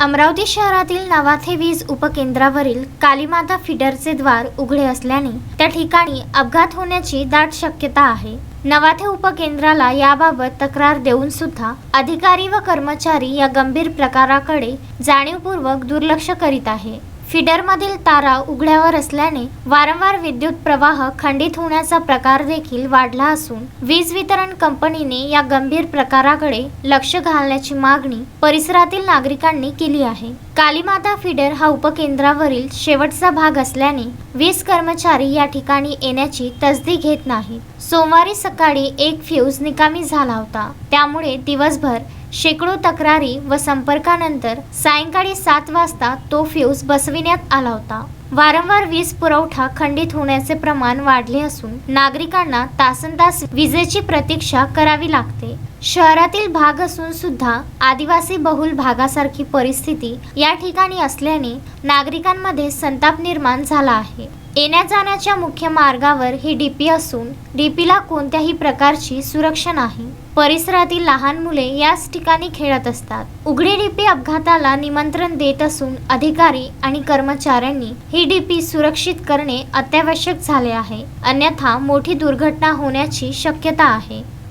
अमरावती शहरातील नवाथे वीज उपकेंद्रावरील कालीमाता फिडरचे द्वार उघडे असल्याने त्या ठिकाणी अपघात होण्याची दाट शक्यता आहे. नवाथे उपकेंद्राला याबाबत तक्रार देऊन सुद्धा अधिकारी व कर्मचारी या गंभीर प्रकाराकडे जाणीवपूर्वक दुर्लक्ष करीत आहे. फिडरमधील तारा उघड्यावर असल्याने वारंवार विद्युत प्रवाह खंडित होण्याचा प्रकार देखील वाढला असून वीज वितरण कंपनीने या गंभीर प्रकाराकडे लक्ष घालण्याची मागणी परिसरातील नागरिकांनी केली आहे. कालीमाता फिडर हा उपकेंद्रावरील शेवटचा भाग असल्याने वीज कर्मचारी या ठिकाणी येण्याची तसदी घेत नाहीत. सोमवारी सकाळी एक फ्यूज निकामी झाला होता. त्यामुळे दिवसभर शेकडो तक्रारी व संपर्कानंतर सायंकाळी सात वाजता तो फ्यूज बसविण्यात आला होता. वारंवार वीज पुरवठा खंडित होण्याचे प्रमाण वाढले असून नागरिकांना तासनतास विजेची प्रतीक्षा करावी लागते. शहरातील भाग असून सुद्धा आदिवासी बहुल भागासारखी परिस्थिती या ठिकाणी असल्याने नागरिकांमध्ये संताप निर्माण झाला आहे. येण्या जाण्याच्या मुख्य मार्गावर ही डीपी असून डीपीला कोणत्याही प्रकारची सुरक्षा नाही. परिसरातील लहान मुले याच ठिकाणी खेळत असतात. उघडी डीपी अपघाताला निमंत्रण देत असून अधिकारी आणि कर्मचाऱ्यांनी ही डीपी सुरक्षित करणे अत्यावश्यक झाले आहे. अन्यथा मोठी दुर्घटना होण्याची शक्यता आहे.